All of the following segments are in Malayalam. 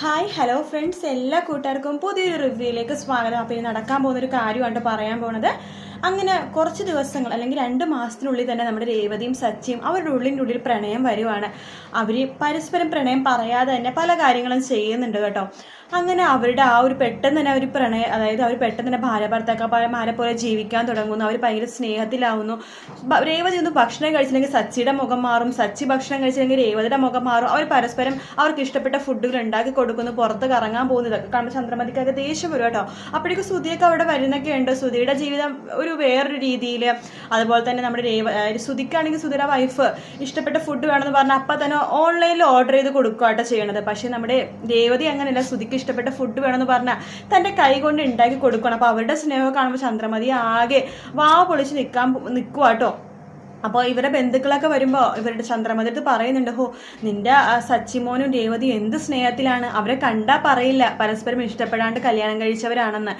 ഹായ് ഹലോ ഫ്രണ്ട്സ് എല്ലാ കൂട്ടുകാർക്കും പുതിയൊരു റിവ്യൂയിലേക്ക് സ്വാഗതം. അപ്പോൾ ഇനി നടക്കാൻ പോകുന്ന ഒരു കാര്യമാണ് പറയാൻ പോണത് അങ്ങനെ കുറച്ച് ദിവസങ്ങൾ അല്ലെങ്കിൽ രണ്ട് മാസത്തിനുള്ളിൽ തന്നെ നമ്മുടെ രേവതിയും സച്ചിയും അവരുടെ ഉള്ളിന്റെ ഉള്ളിൽ പ്രണയം വരുവാണ്. അവർ പരസ്പരം പ്രണയം പറയാതെ തന്നെ പല കാര്യങ്ങളും ചെയ്യുന്നുണ്ട് കേട്ടോ. അങ്ങനെ അവരുടെ ആ ഒരു പെട്ടെന്ന് തന്നെ അവർ പ്രണയം അതായത് അവർ പെട്ടെന്ന് തന്നെ ഭാര്യ ഭർത്താക്കന്മാരെ പോലെ ജീവിക്കാൻ തുടങ്ങുന്നു. അവർ ഭയങ്കര സ്നേഹത്തിലാവുന്നു. രേവതി ഒന്ന് ഭക്ഷണം കഴിച്ചില്ലെങ്കിൽ സച്ചിയുടെ മുഖം മാറും. സച്ചി ഭക്ഷണം കഴിച്ചില്ലെങ്കിൽ രേവതിയുടെ മുഖം മാറും. അവർ പരസ്പരം അവർക്ക് ഇഷ്ടപ്പെട്ട ഫുഡുകൾ ഉണ്ടാക്കി കൊടുക്കുന്നു പുറത്ത് കറങ്ങാൻ പോകുന്നു. ഇതൊക്കെ കാണുമ്പോൾ ചന്ദ്രമതിക്കൊക്കെ ദേഷ്യം വരും കേട്ടോ. അപ്പോഴേക്കും സുധിയൊക്കെ അവിടെ വരുന്നൊക്കെ ഉണ്ട് സുധിയുടെ ജീവിതം ഒരു വേറൊരു രീതിയിൽ അതുപോലെ തന്നെ നമ്മുടെ രേവ സുധിക്കാണെങ്കിൽ സുധിയുടെ വൈഫ് ഇഷ്ടപ്പെട്ട ഫുഡ് വേണമെന്ന് പറഞ്ഞാൽ അപ്പം തന്നെ ഓൺലൈനിൽ ഓർഡർ ചെയ്ത് കൊടുക്കുകയാട്ടോ ചെയ്യണത്. പക്ഷേ നമ്മുടെ രേവതി അങ്ങനെയല്ല സുധിക്ക് ഇഷ്ടപ്പെട്ട ഫുഡ് വേണമെന്ന് പറഞ്ഞാൽ തന്റെ കൈ കൊണ്ട് ഉണ്ടാക്കി കൊടുക്കണം. അപ്പോൾ അവരുടെ സ്നേഹം കാണുമ്പോൾ ചന്ദ്രമതി ആകെ വാ പൊളിച്ച് നിൽക്കാൻ നിൽക്കുവാട്ടോ അപ്പോൾ ഇവരുടെ ബന്ധുക്കളൊക്കെ വരുമ്പോൾ ഇവരുടെ ചന്ദ്രമതിട്ട് പറയുന്നുണ്ട് ഹോ നിന്റെ സച്ചിമോനും രേവതിയും എന്ത് സ്നേഹത്തിലാണ്? അവരെ കണ്ടാൽ പറയില്ല. പരസ്പരം ഇഷ്ടപ്പെടാണ്ട് കല്യാണം കഴിച്ചവരാണെന്ന്.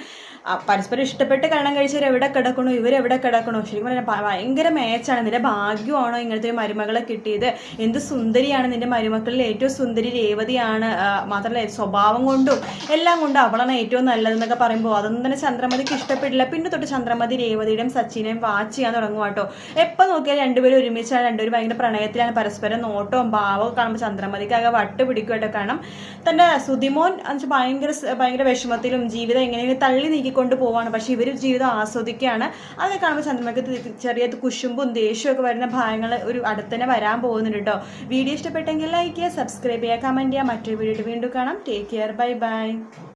പരസ്പരം ഇഷ്ടപ്പെട്ട് കല്യാണം കഴിച്ചവർ എവിടെ കിടക്കണോ? ഇവരെവിടെ കിടക്കണോ? ശരിക്കും പറഞ്ഞാൽ ഭയങ്കര മേച്ചാണ് നിന്റെ ഭാഗ്യമാണോ ഇങ്ങനത്തെ ഒരു മരുമകളെ കിട്ടിയത്? എന്ത് സുന്ദരിയാണ് നിന്റെ മരുമക്കളിൽ ഏറ്റവും സുന്ദരി രേവതിയാണ്? മാത്രമല്ല സ്വഭാവം കൊണ്ടും എല്ലാം കൊണ്ടും അവളാണ് ഏറ്റവും നല്ലതെന്നൊക്കെ പറയുമ്പോൾ അതൊന്നും തന്നെ ചന്ദ്രമതിക്ക് ഇഷ്ടപ്പെട്ടില്ല പിന്നെ തൊട്ട് ചന്ദ്രമതി രേവതിയുടെയും സച്ചിനെയും വാച്ച് ചെയ്യാൻ തുടങ്ങും കേട്ടോ എപ്പോൾ നോക്കിയാൽ രണ്ടുപേരും ഒരുമിച്ചാണ് രണ്ടുപേരും ഭയങ്കര പ്രണയത്തിലാണ് പരസ്പരം നോട്ടവും ഭാവവും കാണുമ്പോൾ ചന്ദ്രമതിക്കാകെ വട്ട് പിടിക്കുമായിട്ട് കാണാം തന്റെ സുതിമോൻ എന്നുവെച്ചാൽ ഭയങ്കര ഭയങ്കര വിഷമത്തിലും ജീവിതം എങ്ങനെയെങ്കിലും തള്ളി നീക്കിക്കൊണ്ട് പോവാണ്. പക്ഷെ ഇവർ ജീവിതം ആസ്വദിക്കുകയാണ്. അതൊക്കെ കാണുമ്പോൾ ചന്ദ്രമതിക്ക് ചെറിയ കുശുമ്പും ദേഷ്യമൊക്കെ വരുന്ന ഭാഗങ്ങൾ ഒരു അടുത്തന്നെ വരാൻ പോകുന്നുണ്ട് കേട്ടോ. വീഡിയോ ഇഷ്ടപ്പെട്ടെങ്കിൽ ലൈക്ക് ചെയ്യുക സബ്സ്ക്രൈബ് ചെയ്യുക കമന്റ് ചെയ്യുക. മറ്റൊരു വീഡിയോ വീണ്ടും കാണാം. Take care bye bye